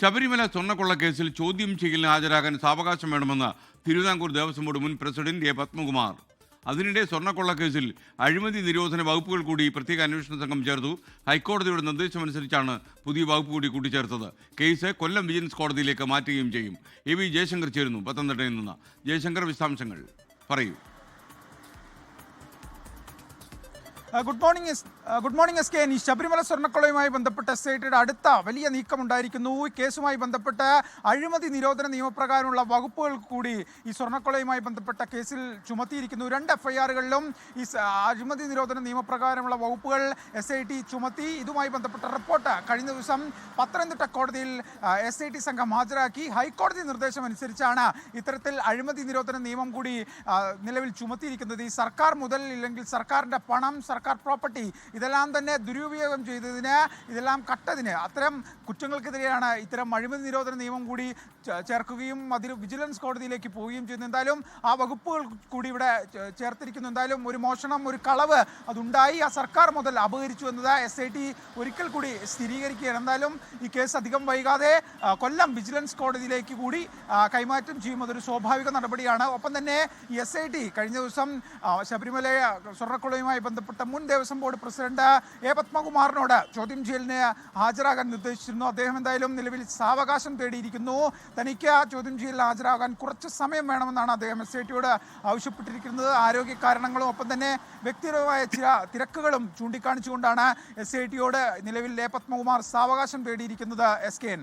ശബരിമല സ്വർണക്കൊള്ള കേസിൽ ചോദ്യം ചെയ്യലിന് ഹാജരാകാൻ സാവകാശം വേണമെന്ന് തിരുവിതാംകൂർ ദേവസ്വം ബോർഡ് മുൻ പ്രസിഡന്റ് എ പത്മകുമാർ. അതിനിടെ സ്വർണക്കൊള്ള കേസിൽ അഴിമതി നിരോധന വകുപ്പുകൾ കൂടി പ്രത്യേക അന്വേഷണ സംഘം ചേർത്തു. ഹൈക്കോടതിയുടെ നിർദ്ദേശമനുസരിച്ചാണ് പുതിയ വകുപ്പ് കൂടി കൂട്ടിച്ചേർത്തത്. കേസ് കൊല്ലം വിജിലൻസ് കോടതിയിലേക്ക് മാറ്റുകയും ചെയ്യും. എ വി ജയശങ്കർ ചേരുന്നു. പത്തനംതിട്ടയിൽ നിന്ന് ജയശങ്കർ വിശദാംശങ്ങൾ പറയൂ. Good morning S good morning S K ഈ ശബരിമല സ്വർണക്കൊളയുമായി ബന്ധപ്പെട്ട എസ് ഐ ടിയുടെ അടുത്ത വലിയ നീക്കമുണ്ടായിരിക്കുന്നു. ഈ കേസുമായി ബന്ധപ്പെട്ട് അഴിമതി നിരോധന നിയമപ്രകാരമുള്ള വകുപ്പുകൾ കൂടി ഈ സ്വർണക്കൊളയുമായി ബന്ധപ്പെട്ട കേസിൽ ചുമത്തിയിരിക്കുന്നു. രണ്ട് എഫ്ഐആറുകളിലും ഈ അഴിമതി നിരോധന നിയമപ്രകാരമുള്ള വകുപ്പുകൾ എസ് ഐ ടി ചുമത്തി. ഇതുമായി ബന്ധപ്പെട്ട റിപ്പോർട്ട് കഴിഞ്ഞ ദിവസം പത്തനംതിട്ട കോടതിയിൽ എസ് ഐ ടി സംഘം ഹാജരാക്കി. ഹൈക്കോടതി നിർദ്ദേശം അനുസരിച്ചാണ് ഇത്തരത്തിൽ അഴിമതി നിരോധന നിയമം കൂടി നിലവിൽ ചുമത്തിയിരിക്കുന്നത്. ഈ സർക്കാർ മുതൽ ഇല്ലെങ്കിൽ സർക്കാരിന്റെ പണം സർക്കാർ പ്രോപ്പർട്ടി. ഇതെല്ലാം തന്നെ ദുരുപയോഗം ചെയ്തതിന് ഇതെല്ലാം കട്ടതിന്. അത്തരം കുറ്റങ്ങൾക്കെതിരെയാണ് ഇത്തരം അഴിമതി നിരോധന നിയമം കൂടി ചേർക്കുകയും അതിൽ വിജിലൻസ് കോടതിയിലേക്ക് പോവുകയും ചെയ്യുന്നു. എന്തായാലും ആ വകുപ്പുകൾ കൂടി ഇവിടെ ചേർത്തിരിക്കുന്നു. എന്തായാലും ഒരു മോഷണം ഒരു കളവ് അതുണ്ടായി. ആ സർക്കാർ മുതൽ അപഹരിച്ചു എന്നത് എസ് ഐ ടി ഒരിക്കൽ കൂടി സ്ഥിരീകരിക്കുകയാണ്. എന്തായാലും ഈ കേസ് അധികം വൈകാതെ കൊല്ലം വിജിലൻസ് കോടതിയിലേക്ക് കൂടി കൈമാറ്റം ചെയ്യും. അതൊരു സ്വാഭാവിക നടപടിയാണ്. ഒപ്പം തന്നെ എസ് ഐ ടി കഴിഞ്ഞ ദിവസം ശബരിമല സ്വർണക്കുളയുമായി ബന്ധപ്പെട്ട മുൻ ദേവസ്വം ബോർഡ് പ്രസിഡന്റ് എ പത്മകുമാറിനോട് ചോദ്യം ചെയ്യലിന് ഹാജരാകാൻ നിർദ്ദേശിച്ചിരുന്നു. അദ്ദേഹം എന്തായാലും നിലവിൽ സാവകാശം തേടിയിരിക്കുന്നു. തനിക്ക് ചോദ്യം ചെയ്യലിൽ ഹാജരാകാൻ കുറച്ച് സമയം വേണമെന്നാണ് അദ്ദേഹം എസ് ഐ ടിയോട് ആവശ്യപ്പെട്ടിരിക്കുന്നത്. ആരോഗ്യ കാരണങ്ങളും ഒപ്പം തന്നെ വ്യക്തിപരമായ ചില തിരക്കുകളും ചൂണ്ടിക്കാണിച്ചുകൊണ്ടാണ് എസ് ഐ ടിയോട് നിലവിൽ എ പത്മകുമാർ സാവകാശം തേടിയിരിക്കുന്നത്. S K N